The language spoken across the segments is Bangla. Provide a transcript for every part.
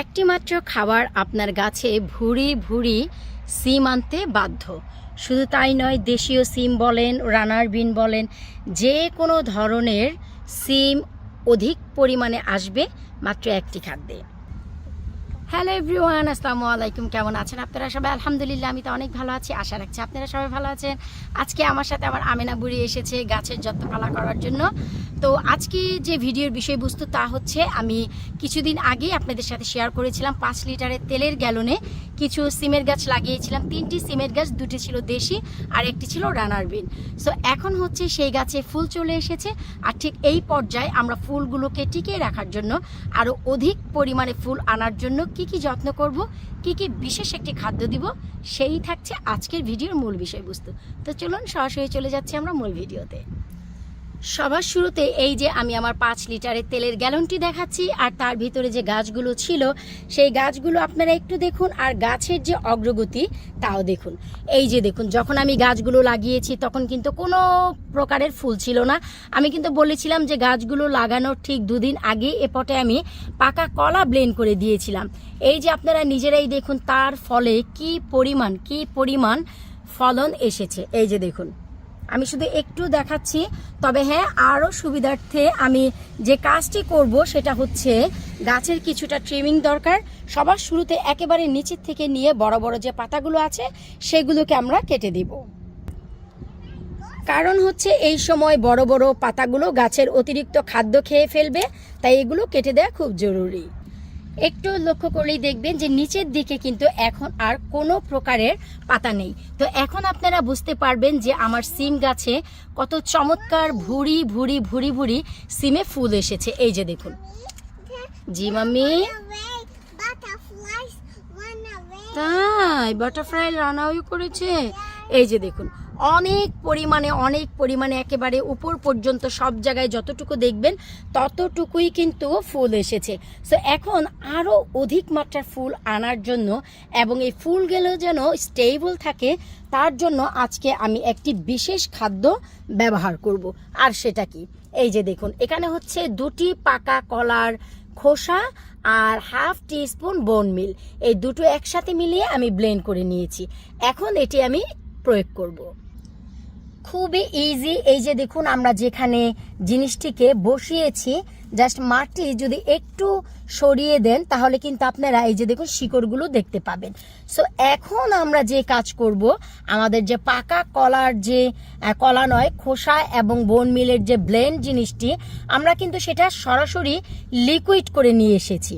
একটি মাত্র খাবার আপনার গাছে ভুরি ভুরি সিম আনতে বাধ্য। শুধু তাই নয়, দেশীয় সিম বলেন, রানার বিন বলেন, যে কোনো ধরনের সিম অধিক পরিমাণে আসবে মাত্র একটি খাদ্যে। হ্যালো এভরিওয়ান আসসালামু আলাইকুম। কেমন আছেন আপনারা সবাই? আলহামদুলিল্লাহ, আমি তো অনেক ভালো আছি। আশা রাখছি আপনারা সবাই ভালো আছেন। আজকে আমার সাথে আমার আমেনা বুড়ি এসেছে গাছের যত্নপালা করার জন্য। তো আজকে যে ভিডিওর বিষয়বস্তু তা হচ্ছে, আমি কিছুদিন আগেই আপনাদের সাথে শেয়ার করেছিলাম পাঁচ লিটারের তেলের গ্যালনে। কিছু সিমের গাছ লাগিয়েছিলাম। তিনটি সিমের গাছ, দুটি ছিল দেশি আর একটি ছিল রানার বিন। সো এখন হচ্ছে সেই গাছে ফুল চলে এসেছে আর ঠিক এই পর্যায়ে আমরা ফুলগুলোকে টিকিয়ে রাখার জন্য আরও অধিক পরিমাণে ফুল আনার জন্য কি কি যত্ন করব, কি কি বিশেষ একটি খাদ্য দিব, সেই থাকছে আজকের ভিডিওর মূল বিষয়বস্তু। তো চলুন সরাসরি চলে যাচ্ছি আমরা মূল ভিডিওতে। সবার শুরুতে এই যে আমি আমার পাঁচ লিটারের তেলের গ্যালনটি দেখাচ্ছি, আর তার ভিতরে যে গাছগুলো ছিল, সেই গাছগুলো আপনারা একটু দেখুন, আর গাছের যে অগ্রগতি তাও দেখুন। এই যে দেখুন, যখন আমি গাছগুলো লাগিয়েছি, তখন কিন্তু কোনো প্রকারের ফুল ছিল না। আমি কিন্তু বলেছিলাম যে গাছগুলো লাগানোর ঠিক দুদিন আগে এ পটে আমি পাকা কলা ব্লেন্ড করে দিয়েছিলাম। এই যে আপনারা নিজেরাই দেখুন, তার ফলে কি পরিমাণ কি পরিমাণ ফলন এসেছে। এই যে দেখুন। আমি শুধু একটু দেখাচ্ছি। তবে হ্যাঁ আরও সুবিধার্থে আমি যে কাজটি করব সেটা হচ্ছে গাছের কিছুটা ট্রিমিং দরকার। সবার শুরুতে একেবারে নিচের থেকে নিয়ে বড় বড় যে পাতাগুলো আছে, সেগুলোকে আমরা কেটে দিব। কারণ হচ্ছে এই সময় বড় বড় পাতাগুলো গাছের অতিরিক্ত খাদ্য খেয়ে ফেলবে, তাই এগুলো কেটে দেওয়া খুব জরুরি। একটু লক্ষ্য করলেই দেখবেন যে নিচের দিকে কিন্তু এখন আর কোনো প্রকারের পাতা নেই। তো এখন আপনারা বুঝতে পারবেন যে আমার সিম গাছে কত চমৎকার ভুড়ি ভুড়ি ভুড়ি ভুড়ি সিমে ফুল এসেছে। এই যে দেখুন। জি মাম্মি. তাই বাটারফ্লাই রানাও করেছে। এই যে দেখুন। অনেক পরিমাণে অনেক পরিমাণে একেবারে উপর পর্যন্ত সব জায়গায় যতটুকু দেখবেন, ততটুকুই কিন্তু ফুল এসেছে। সো এখন আরও অধিক মাত্রার ফুল আনার জন্য এবং এই ফুলগুলো যেন স্টেবল থাকে, তার জন্য আজকে আমি একটি বিশেষ খাদ্য ব্যবহার করব। আর সেটা কি? এই যে দেখুন, এখানে হচ্ছে দুটি পাকা কলার খোসা আর হাফ টিস্পুন বোন মিল এই দুটো একসাথে মিলিয়ে আমি ব্লেন্ড করে নিয়েছি। এখন এটি আমি প্রয়োগ করব। খুবই ইজি এই যে দেখুন, আমরা যেখানে জিনিসটিকে বসিয়েছি জাস্ট মাটি যদি একটু সরিয়ে দেন, তাহলে কিন্তু আপনারা এই যে দেখুন, শিকড়গুলো দেখতে পাবেন। সো এখন আমরা যে কাজ করব, আমাদের যে পাকা কলার যে কলা নয়, খোসা এবং বোন মিলের যে ব্লেন্ড জিনিসটি, আমরা কিন্তু সেটা সরাসরি লিকুইড করে নিয়ে এসেছি।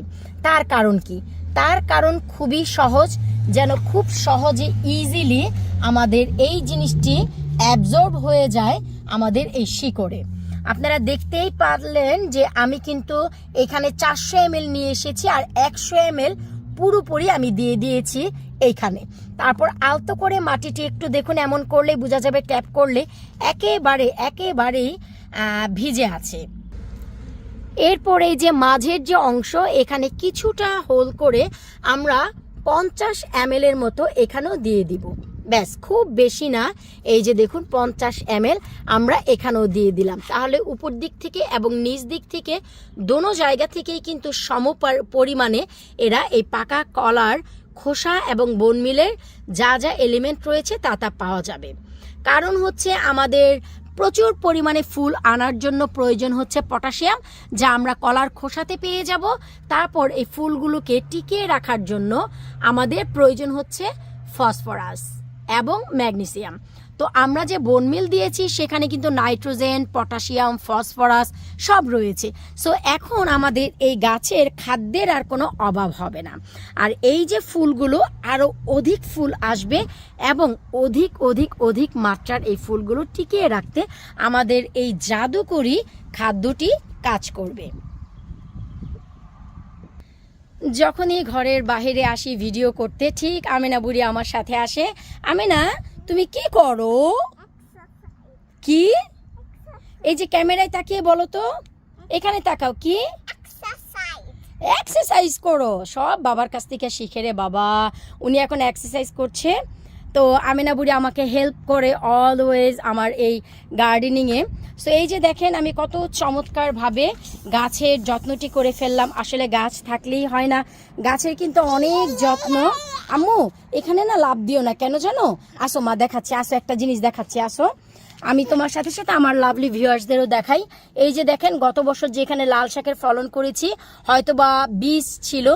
তার কারণ কি? তার কারণ খুবই সহজ, যেন খুব সহজে ইজিলি আমাদের এই জিনিসটি অ্যাবজর্ব হয়ে যায় আমাদের এই শিকড়ে। আপনারা দেখতেই পারলেন যে আমি কিন্তু এখানে চারশো এম নিয়ে এসেছি আর একশো এম পুরোপুরি আমি দিয়ে দিয়েছি এইখানে। তারপর আলতো করে মাটিটি একটু দেখুন, এমন করলেই বোঝা যাবে ট্যাপ করলে একেবারে, একেবারেই ভিজে আছে। এরপর এই যে মাঝের যে অংশ, এখানে কিছুটা হোল করে আমরা পঞ্চাশ এম এর মতো এখানেও দিয়ে দিব। ব্যাস, খুব বেশি না। এই যে দেখুন, পঞ্চাশ এম আমরা এখানেও দিয়ে দিলাম। তাহলে উপর দিক থেকে এবং নিচ দিক থেকে দোনো জায়গা থেকেই কিন্তু সম পরিমাণে এরা এই পাকা কলার, খোসা এবং বন মিলের যা যা এলিমেন্ট রয়েছে তা তা পাওয়া যাবে। কারণ হচ্ছে আমাদের প্রচুর পরিমাণে ফুল আনার জন্য প্রয়োজন হচ্ছে পটাশিয়াম, যা আমরা কলার খোসাতে পেয়ে যাব। তারপর এই ফুলগুলোকে টিকিয়ে রাখার জন্য আমাদের প্রয়োজন হচ্ছে ফসফরাস। এবং ম্যাগনেসিয়াম। তো আমরা যে বনমিল দিয়েছি, সেখানে কিন্তু নাইট্রোজেন, পটাশিয়াম, ফসফরাস সব রয়েছে। সো এখন আমাদের এই গাছের খাদ্যের আর কোনো অভাব হবে না। আর এই যে ফুলগুলো আরও অধিক ফুল আসবে এবং অধিক অধিক অধিক মাত্রার এই ফুলগুলো টিকিয়ে রাখতে আমাদের এই জাদুকরি খাদ্যটি কাজ করবে। যখনই ঘরের বাহিরে আসি ভিডিও করতে, ঠিক আমেনা বুড়ি আমার সাথে আসে, আমেনা, তুমি কি করো? কি? এই যে ক্যামেরায় তাকিয়ে বলো তো, এখানে তাকাও, কি? এক্সারসাইজ করো, সব বাবার কাছ থেকে শিখে রে বাবা, উনি এখন এক্সারসাইজ করছে। তো আমিনা বুড়ি আমাকে হেল্প করে অলওয়েজ আমার এই গার্ডেনিংয়ে সো এই যে দেখেন আমি কত চমৎকারভাবে গাছের যত্নটি করে ফেললাম। আসলে গাছ থাকলেই হয় না। গাছের কিন্তু অনেক যত্ন আম্মু, এখানে না লাভ দিও না, কেন জানো? আসো মা, দেখাচ্ছি, আসো, একটা জিনিস দেখাচ্ছি, আসো। আমি তোমার সাথে সাথে আমার লাভলি ভিউয়ার্সদেরও দেখাই। এই যে দেখেন, গত বছর যেখানে লাল শাকের ফলন করেছি হয়তো বা বীজ ছিল।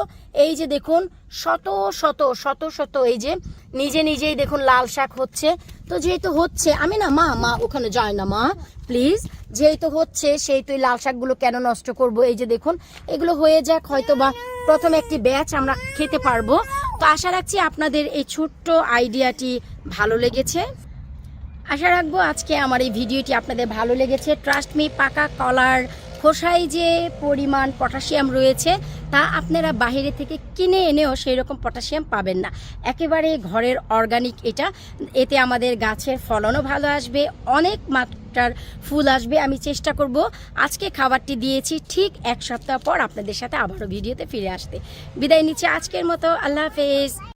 এই যে দেখুন, শত শত শত শত, এই যে নিজে নিজেই দেখুন লাল শাক হচ্ছে। তো যেহেতু হচ্ছে, আমি না, মা মা, ওখানে যায় না, মা প্লিজ যেহেতু হচ্ছে সেই তুই লাল শাকগুলো কেন নষ্ট করব? এই যে দেখুন, এগুলো হয়ে যাক হয়তো বা প্রথম একটি ব্যাচ আমরা খেতে পারব। তো আশা রাখছি আপনাদের এই ছোট্ট আইডিয়াটি ভালো লেগেছে। আশা রাখব আজকে আমার এই ভিডিওটি আপনাদের ভালো লেগেছে। ট্রাস্ট মি পাকা কলার খোসায় যে পরিমাণ পটাশিয়াম রয়েছে, তা আপনারা বাইরে থেকে কিনে এনেও সেই রকম পটাশিয়াম পাবেন না। একেবারে ঘরের অর্গানিক এটা। এতে আমাদের গাছের ফলনও ভালো আসবে। অনেক মাত্রার ফুল আসবে, আমি চেষ্টা করব আজকে খাবারটি দিয়েছি ঠিক এক সপ্তাহ পর আপনাদের সাথে আবারও ভিডিওতে ফিরে আসতে। বিদায় নিচ্ছি আজকের মতো, আল্লাহ হাফেজ।